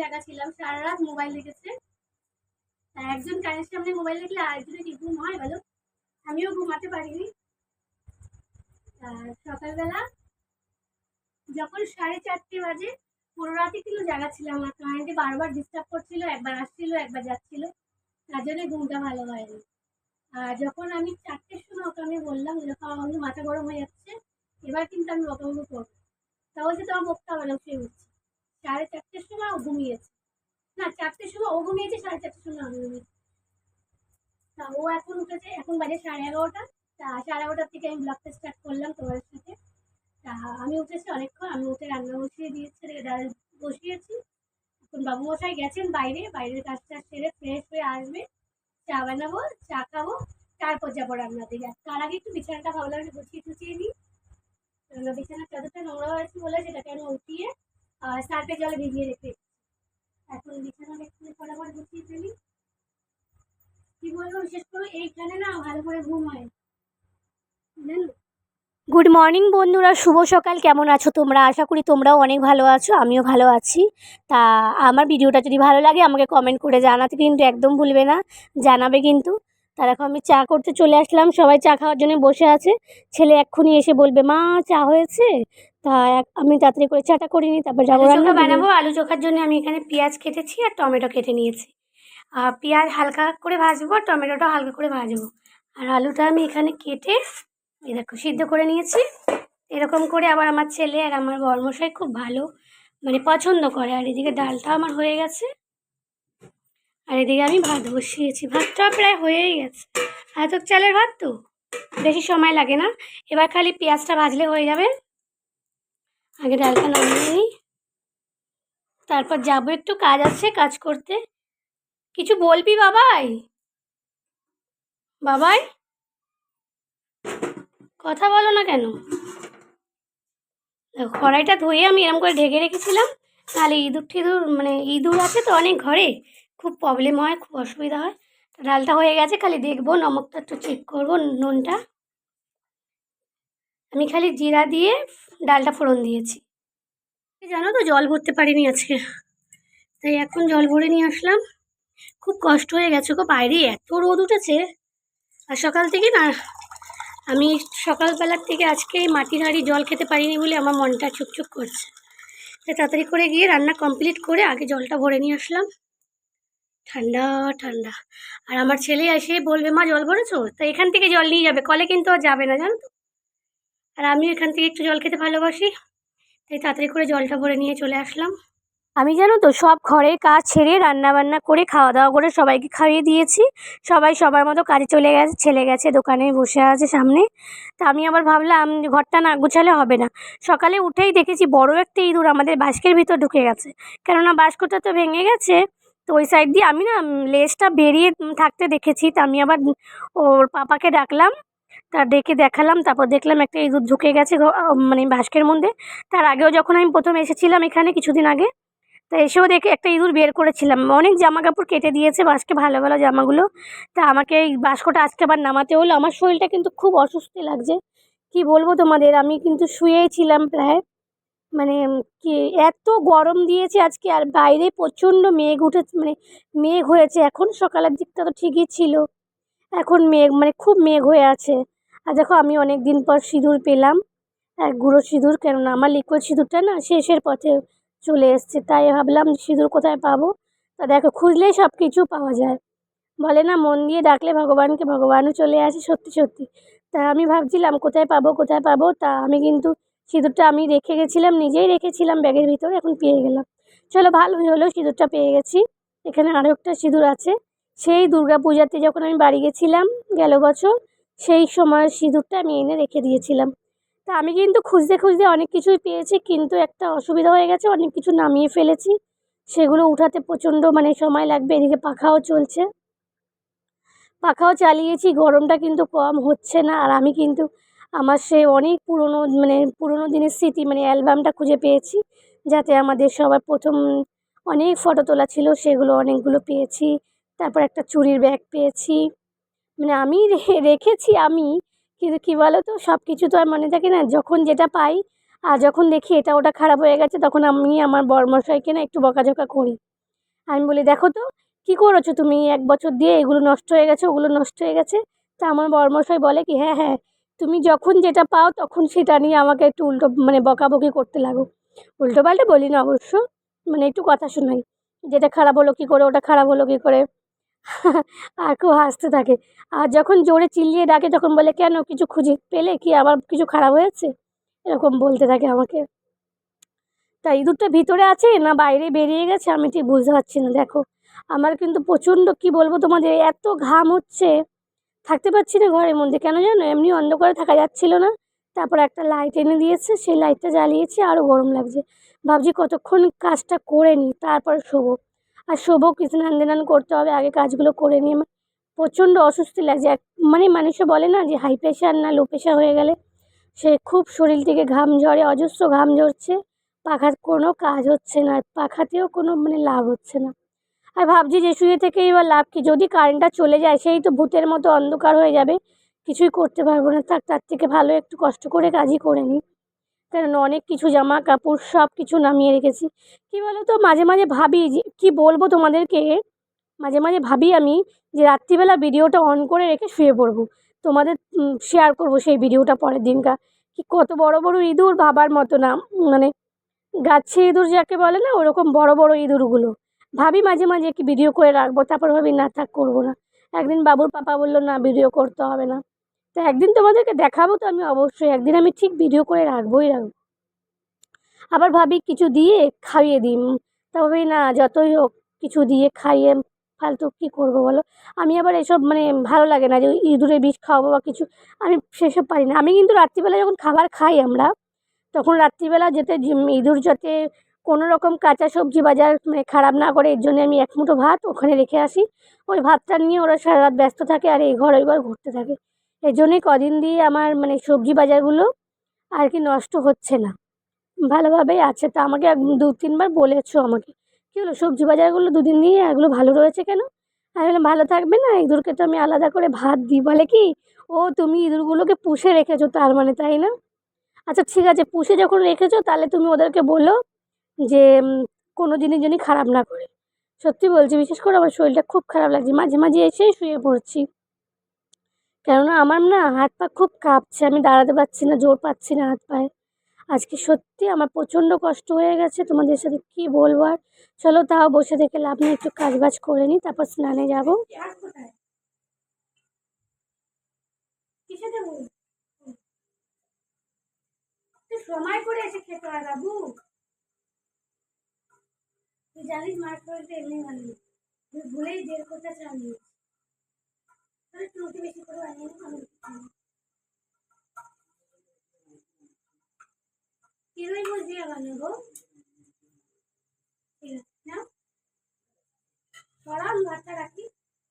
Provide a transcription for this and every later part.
জায়গা ছিলাম সারা রাত মোবাইল দেখেছে একজন কানের সামনে মোবাইল দেখলে আরেকজনের কি ঘুম হয় বলো আমিও ঘুমাতে পারিনি। সকালবেলা যখন সাড়ে চারটে বাজে, পুরো রাতে কিন্তু জায়গা ছিলাম আর ক্লায়েন্টে বারবার ডিস্টার্ব করছিল, একবার আসছিল, একবার যাচ্ছিল। তার জন্য ঘুমটা ভালো হয়নি। আর যখন আমি চারটের সময় ওকে আমি বললাম এরকম আমার কিন্তু মাথা গরম হয়ে যাচ্ছে, এবার কিন্তু আমি বকাবকি করব। তা বলছে, তোমার বকতে হবে না সে উঠছে। সাড়ে চারটের সময় ও ঘুমিয়েছে। না, চারটের সময় ও ঘুমিয়েছে, সাড়ে চারটের সময় আমি ঘুমিয়েছি। তা ও এখন উঠেছে, এখন বাজে সাড়ে এগারোটা। তা সাড়ে এগারোটার থেকে আমি ব্লগটা স্টার্ট করলাম তোমাদের সাথে। তা আমি উঠেছি অনেকক্ষণ, আমি উঠে রান্না বসিয়ে দিয়েছি বসিয়েছি। এখন বাবু মশাই গেছেন বাইরে, বাইরের কাজ কাজটা সেরে ফ্রেশ হয়ে আসবে। চা বানাবো, চা খাব, তারপর যাব রান্না দিকে। তার আগে একটু বিছানাটা ভালো লাগে গুছিয়ে টুছিয়ে নিই। বিছানার চাদরটা নোংরা হয়েছে বলে সেটাকে আমি উঠিয়ে সার্ফে জলে ভিজিয়ে রেখে এখন বিছানাটা একটু ফটাফট গুছিয়ে ফেলি। কি বলব, বিশেষ করে এইখানে না ভালো করে ঘুম হয় জানো? গুড মর্নিং বন্ধুরা, শুভ সকাল। কেমন আছো তোমরা? আশা করি তোমরাও অনেক ভালো আছো, আমিও ভালো আছি। তা আমার ভিডিওটা যদি ভালো লাগে, আমাকে কমেন্ট করে জানাতে কিন্তু একদম ভুলবে না, জানাবে কিন্তু। তা দেখো আমি চা করতে চলে আসলাম। সবাই চা খাওয়ার জন্য বসে আছে। ছেলে এক্ষুনি এসে বলবে মা চা হয়েছে? তা এক- আমি তাড়াতাড়ি করে চাটা করিনি তারপর যাব রান্না বানাবো বানাবো। আলু চোখার জন্য আমি এখানে পেঁয়াজ কেটেছি আর টমেটো কেটে নিয়েছি। আর পেঁয়াজ হালকা করে ভাজবো আর টমেটোটা হালকা করে ভাজবো। আর আলুটা আমি এখানে কেটে এই দেখো সিদ্ধ করে নিয়েছি। এরকম করে আবার আমার ছেলে আর আমার বর্মশাই খুব ভালো মানে পছন্দ করে। আর এদিকে ডালটা আমার হয়ে গেছে। আর এদিকে আমি ভাত বসিয়েছি। ভাতটা প্রায় হয়েই গেছে। আতক চালের ভাত তো? বেশি সময় লাগে না। এবার খালি পেঁয়াজটা ভাজলে হয়ে যাবে। আগে ডালটা নামিয়ে নিই। তারপর যাব একটু কাজ আছে কাজ করতে। কিছু বলবি বাবাই? বাবাই? কথা বলো না কেন? কড়াইটা ধুয়ে আমি এরকম করে ঢেকে রেখেছিলাম। তাহলে ইঁদুর টিঁদুর মানে ইঁদুর আছে তো অনেক ঘরে। খুব প্রবলেম হয়, খুব অসুবিধা হয়। ডালটা হয়ে গেছে, খালি দেখব, নমকটা একটু চেক করব নুনটা। আমি খালি জিরা দিয়ে ডালটা ফোড়ন দিয়েছি। জানো তো জল ভরতে পারিনি আজকে। তাই এখন জল ভরে নিয়ে আসলাম। খুব কষ্ট হয়ে গেছে গো, বাইরে এত রোদ উঠেছে। আর সকাল থেকে না, আমি সকালবেলার থেকে আজকে মাটির হাঁড়ি জল খেতে পারিনি বলে আমার মনটা চুকচুক করছে। তাড়াতাড়ি করে গিয়ে রান্না কমপ্লিট করে আগে জলটা ভরে নিয়ে আসলাম। ঠান্ডা ঠান্ডা। আর আমার ছেলে এসে বলবে, মা, জল ভরেছো? তো এখান থেকে জল নিয়ে যাবে। কলে কিন্তু আর যাবে না, জানো তো। আর আমি এখান থেকে একটু জল খেতে ভালোবাসি। তাই তাড়াতাড়ি করে জলটা ভরে নিয়ে চলে আসলাম। আমি জানো তো, সব ঘরের কাজ ছেড়ে রান্না বান্না করে খাওয়া দাওয়া করে সবাইকে খাইয়ে দিয়েছি। সবাই সবার মতো কাজে চলে গেছে, ছেলে গেছে দোকানে, বসে আছে সামনে। তা আমি আবার ভাবলাম, ঘরটা না গুছালে হবে না। সকালে উঠেই দেখেছি, বড় একটা ইঁদুর আমাদের বাস্কের ভিতর ঢুকে গেছে। কেননা বাস্কটা তো ভেঙে গেছে তো ওই সাইড দিয়ে আমি না লেজটা বেরিয়ে থাকতে দেখেছি। তা আমি আবার ওর পাপাকে ডাকলাম। তা ডেকে দেখালাম, তারপর দেখলাম একটা ইঁদুর ঢুকে গেছে মানে বাস্কের মধ্যে। তার আগেও যখন আমি প্রথম এসেছিলাম এখানে কিছুদিন আগে, তা এসেও দেখে একটা ইঁদুর বের করেছিলাম। অনেক জামা কাপড় কেটে দিয়েছে বাসকে, ভালো ভালো জামাগুলো। তা আমাকে এই বাস্কটা আজকে আবার নামাতে হলো। আমার শরীরটা কিন্তু খুব অসুস্থ লাগছে। কি বলব তোমাদের? আমি কিন্তু শুয়েই ছিলাম প্রায়। মানে কি এত গরম দিয়েছে আজকে আর বাইরে প্রচণ্ড মেঘ উঠেছে মানে মেঘ হয়েছে। এখন সকালের দিকটা তো ঠিকই ছিল। এখন মেঘ মানে খুব মেঘ হয়ে আছে। আর দেখো, আমি অনেক দিন পর সিঁদুর পেলাম। এক গুঁড়ো সিঁদুর, কেননা আমার লিকুইড সিঁদুরটা না শেষের পথে চলে এসছে। তাই ভাবলাম সিঁদুর কোথায় পাবো? তা দেখো, খুঁজলেই সব কিছু পাওয়া যায়। বলে না, মন দিয়ে ডাকলে ভগবানকে, ভগবানও চলে আসে সত্যি সত্যি। তা আমি ভাবছিলাম, কোথায় পাবো কোথায় পাবো? তা আমি কিন্তু সিঁদুরটা আমি রেখে গেছিলাম, নিজেই রেখেছিলাম ব্যাগের ভিতরে, এখন পেয়ে গেলাম। চলো ভালোই হলো সিঁদুরটা পেয়ে গেছি। এখানে আরও একটা সিঁদুর আছে। সেই দুর্গা পূজাতে যখন আমি বাড়ি গেছিলাম, গেল বছর, সেই সময় সিঁদুরটা আমি এনে রেখে দিয়েছিলাম। তা আমি কিন্তু খুঁজতে খুঁজতে অনেক কিছুই পেয়েছি, কিন্তু একটা অসুবিধা হয়ে গেছে, অনেক কিছু নামিয়ে ফেলেছি। সেগুলো উঠাতে প্রচণ্ড মানে সময় লাগবে, এদিকে পাখাও চলছে। পাখাও চালিয়েছি, গরমটা কিন্তু কম হচ্ছে না, আর আমি কিন্তু আমার সে অনেক পুরনো মানে পুরনো দিনের স্মৃতি মানে অ্যালবামটা খুঁজে পেয়েছি। যাতে আমাদের সবার প্রথম অনেক ফটো তোলা ছিল, সেগুলো অনেকগুলো পেয়েছি। তারপর একটা চুরির ব্যাগ পেয়েছি। মানে আমি রেখেছি আমি, কিন্তু কী বলো তো সব কিছু তো আর মনে থাকে না, যখন যেটা পাই, আর যখন দেখি এটা ওটা খারাপ হয়ে গেছে, তখন আমি আমার বরমশাইকে না একটু বকাঝকা করি। আমি বলি, দেখো তো, কী করেছ তুমি? এক বছর দিয়ে এগুলো নষ্ট হয়ে গেছে, ওগুলো নষ্ট হয়ে গেছে? তা আমার বরমশাই বলে কি হ্যাঁ হ্যাঁ তুমি যখন যেটা পাও তখন সেটা নিয়ে আমাকে একটু উল্টো মানে বকাবকি করতে লাগো। উল্টো পাল্টে বলি না অবশ্য মানে একটু কথা শোনাই। যেটা খারাপ হলো কী করে, ওটা খারাপ হলো কী করে? আর খুব হাসতে থাকে। আর যখন জোরে চিল্লিয়ে ডাকে তখন বলে, কেন, কিছু খুঁজে পেলে কি? আবার কিছু খারাপ হয়েছে? এরকম বলতে থাকে আমাকে। তা ইঁদুরটা ভিতরে আছে না বাইরে বেরিয়ে গেছে আমি ঠিক বুঝতে পারছি না। দেখো, আমার কিন্তু প্রচণ্ড কি বলব তোমাদের, এত ঘাম হচ্ছে। থাকতে পারছি না ঘরের মধ্যে। কেন জানো? এমনি অন্ধকারে থাকা যাচ্ছিল না। তারপর একটা লাইট এনে দিয়েছে, সেই লাইটটা জ্বালিয়েছি আরও গরম লাগছে। ভাবছি কতক্ষণ কাজটা করে নিই, তারপর শোবো। আর শোবো কি স্নান ধান করতে হবে, আগে কাজগুলো করে নিয়ে আমার প্রচণ্ড অস্বস্তি লাগছে। এক মানে মানুষে বলে না যে হাই প্রেশার না লো প্রেশার হয়ে গেলে সে খুব শরীর থেকে ঘাম ঝরে, অজস্র ঘাম ঝরছে। পাখার কোনো কাজ হচ্ছে না পাখাতেও কোনো মানে লাভ হচ্ছে না। আর ভাবছি যে শুয়ে থেকে এবার লাভ কি? যদি কারেন্টটা চলে যায়, সেই তো ভূতের মতো অন্ধকার হয়ে যাবে। কিছুই করতে পারব না। থাক, তার থেকে ভালো একটু কষ্ট করে কাজই করে নিই। কারণ অনেক কিছু জামা কাপড় সব কিছু নামিয়ে রেখেছি। কী বলো তো মাঝে মাঝে ভাবি যে, কী বলব তোমাদেরকে? মাঝে মাঝে ভাবি আমি যে রাত্রিবেলা ভিডিওটা অন করে রেখে শুয়ে পড়ব। তোমাদের শেয়ার করব সেই ভিডিওটা পরের দিনকার। কি কত বড় বড় ইঁদুর ভাবার মতো না মানে গাছে ইঁদুর যাকে বলে না, ওরকম বড় বড় ইঁদুরগুলো। ভাবি মাঝে মাঝে কি ভিডিও করে রাখব, তারপর ভাবি, না, থাক, করব না। একদিন বাবুর পাপা বলল, না ভিডিও করতে হবে না। তো একদিন তোমাদেরকে দেখাবো তো আমি অবশ্যই, একদিন আমি ঠিক ভিডিও করে রাখবোই রাখব আবার ভাবি, কিছু দিয়ে খাইয়ে দিই ভাবি, না, যতই হোক, কিছু দিয়ে খাইয়ে ফালতু কী করব বলো? আমি আবার এসব মানে ভালো লাগে না যে ওই ইঁদুরের বিষ খাওয়াবো বা কিছু, আমি সেসব পারি না। আমি কিন্তু রাত্রিবেলা যখন খাবার খাই আমরা, তখন রাত্রিবেলা যেতে ইঁদুর যাতে কোনো রকম কাঁচা সবজি বাজার মানে খারাপ না করে, এর জন্য আমি এক মুঠো ভাত ওখানে রেখে আসি। ওই ভাতটা নিয়ে ওরা সারা রাত ব্যস্ত থাকে আর এই ঘর ওই ঘর ঘুরতে থাকে। এই জন্যই কদিন দিয়ে আমার মানে সবজি বাজারগুলো আর কি নষ্ট হচ্ছে না। ভালোভাবেই আছে। তা আমাকে দু তিনবার বলেছ আমাকে। কী হলো? সবজি বাজারগুলো দুদিন দিয়ে এগুলো ভালো রয়েছে কেন? আমি বললাম, ভালো থাকবে না? ইঁদুরকে তো আমি আলাদা করে ভাত দিই। বলে কি, ও, তুমি ইঁদুরগুলোকে পুষে রেখেছো তার মানে তাই না? আচ্ছা ঠিক আছে। পুষে যখন রেখেছো, তাহলে তুমি ওদেরকে বলো যে কোনো জিনিস যেন খারাপ না করে। সত্যি বলছি, বিশেষ করে আমার শরীরটা খুব খারাপ লাগছে। মাঝে মাঝে এসেই শুয়ে পড়ছি। কেননা আমার না হাত পা খুব কাঁপছে, আমি দাঁড়াতে পারছি না, জোর পাচ্ছি না হাত পায়ে। আজকে সত্যি আমার প্রচণ্ড কষ্ট হয়ে গেছে। তোমাদের সাথে কী বলব আর? চলো তাও বসে থেকে লাভ নেই, একটু কাজ বাজ করে নিই, তারপর স্নানে যাব। সময় করে এসে খেতে হয় বাবু। তুই জানিস মার তো এমনি নেই। তুই ভুলেই দেড় কোটা চাল নিয়েছিস। তাহলে একটু বেশি করে বানিয়ে নে, আমি রুটি খাব। কিরোই ভুজিয়া বানাবো? ঠিক আছে না সরাম ভাতটা রাখি।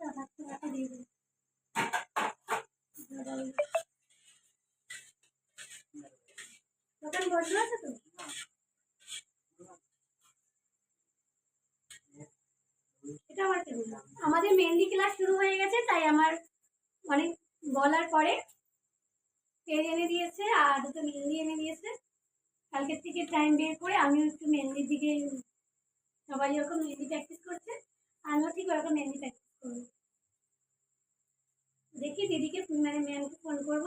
ভাতটা রাখি দিয়ে দেবো দোকান বন্ধ আছে তো আমাদের মেহেন্দি ক্লাস শুরু হয়ে গেছে, তাই আমার অনেক বলার পরে পেজ এনে দিয়েছে আর দুটো মেহেন্দি এনে দিয়েছে। কালকের থেকে টাইম বের করে আমিও একটু মেহেন্দির দিকে সবাই যখন মেহেন্দি প্র্যাকটিস করছে, আমিও ঠিক ওরকম মেহেন্দি প্র্যাকটিস করব। দেখি দিদিকে মানে ম্যামকে ফোন করব।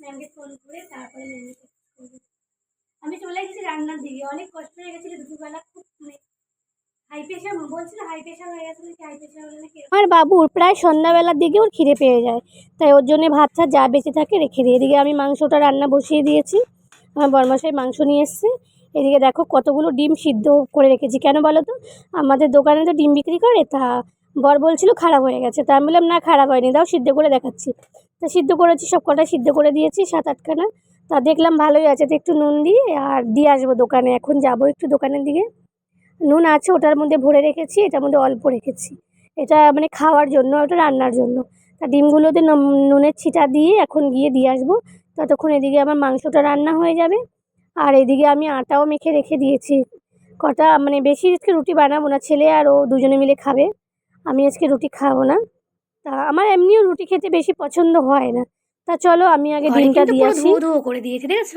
ম্যামকে ফোন করে তারপরে মেহেন্দি প্র্যাকটিস করব। আমি চলে গেছি রান্নার দিকে। অনেক কষ্ট হয়ে গেছিল দুপুরবেলা, খুব মানে আমার বাবুর প্রায় সন্ধ্যাবেলার দিকে ওর খিদে পেয়ে যায়। তাই ওর জন্য ভাত টাত যা বেঁচে থাকে রেখে দিই। এদিকে আমি মাংসটা রান্না বসিয়ে দিয়েছি। আমার বরমাসাই মাংস নিয়ে এসছে। এদিকে দেখো কতগুলো ডিম সিদ্ধ করে রেখেছি। কেন বলো তো? আমাদের দোকানে তো ডিম বিক্রি করে, তা বর বলছিল খারাপ হয়ে গেছে। তা আমি বললাম, না, খারাপ হয়নি। দাও, সিদ্ধ করে দেখাচ্ছি। তা সিদ্ধ করেছি, সব কটা সিদ্ধ করে দিয়েছি, সাত আটখানা তা দেখলাম ভালোই আছে। তো একটু নুন দিয়ে, আর দিয়ে আসব দোকানে। এখন যাব একটু দোকানের দিকে। নুন আছে ওটার মধ্যে ভরে রেখেছি এটার মধ্যে অল্প রেখেছি। এটা মানে খাওয়ার জন্য ওটা রান্নার জন্য। তা ডিমগুলোতে নুনের ছিটা দিয়ে এখন গিয়ে দিয়ে আসব। ততক্ষণ এদিকে আমার মাংসটা রান্না হয়ে যাবে। আর এদিকে আমি আটাও মেখে রেখে দিয়েছি। কটা মানে বেশি আজকে রুটি বানাবো না ছেলে আর ও দুজনে মিলে খাবে। আমি আজকে রুটি খাব না। তা আমার এমনিও রুটি খেতে বেশি পছন্দ হয় না। তা চলো আমি আগে ডিমটা দিয়ে আসি। করে দিয়েছে দেখেছ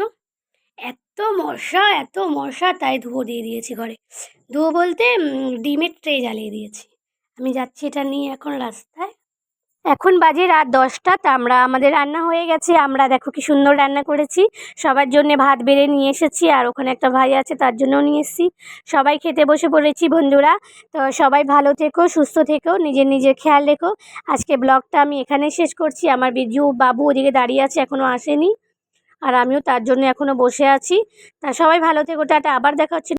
এত মশা এত মশা, তাই ধুয়ো দিয়ে দিয়েছি ঘরে। ধুয়ো বলতে ডিমের ট্রে জ্বালিয়ে দিয়েছি। আমি যাচ্ছি এটা নিয়ে এখন রাস্তায়। এখন বাজে রাত দশটা, তা আমরা, আমাদের রান্না হয়ে গেছে। আমরা দেখো কি সুন্দর রান্না করেছি। সবার জন্য ভাত বেড়ে নিয়ে এসেছি, আর ওখানে একটা ভাই আছে, তার জন্যও নিয়ে এসেছি। সবাই খেতে বসে পড়েছি, বন্ধুরা। তো সবাই ভালো থেকো, সুস্থ থেকো, নিজের নিজের খেয়াল রেখো। আজকে ব্লগটা আমি এখানে শেষ করছি। আমার বিজু বাবু ওদিকে দাঁড়িয়ে আছে এখনও আসেনি। আর আমিও তার জন্য এখনও বসে আছি। তা সবাই ভালো থেকো, টাটা। আবার দেখা হচ্ছে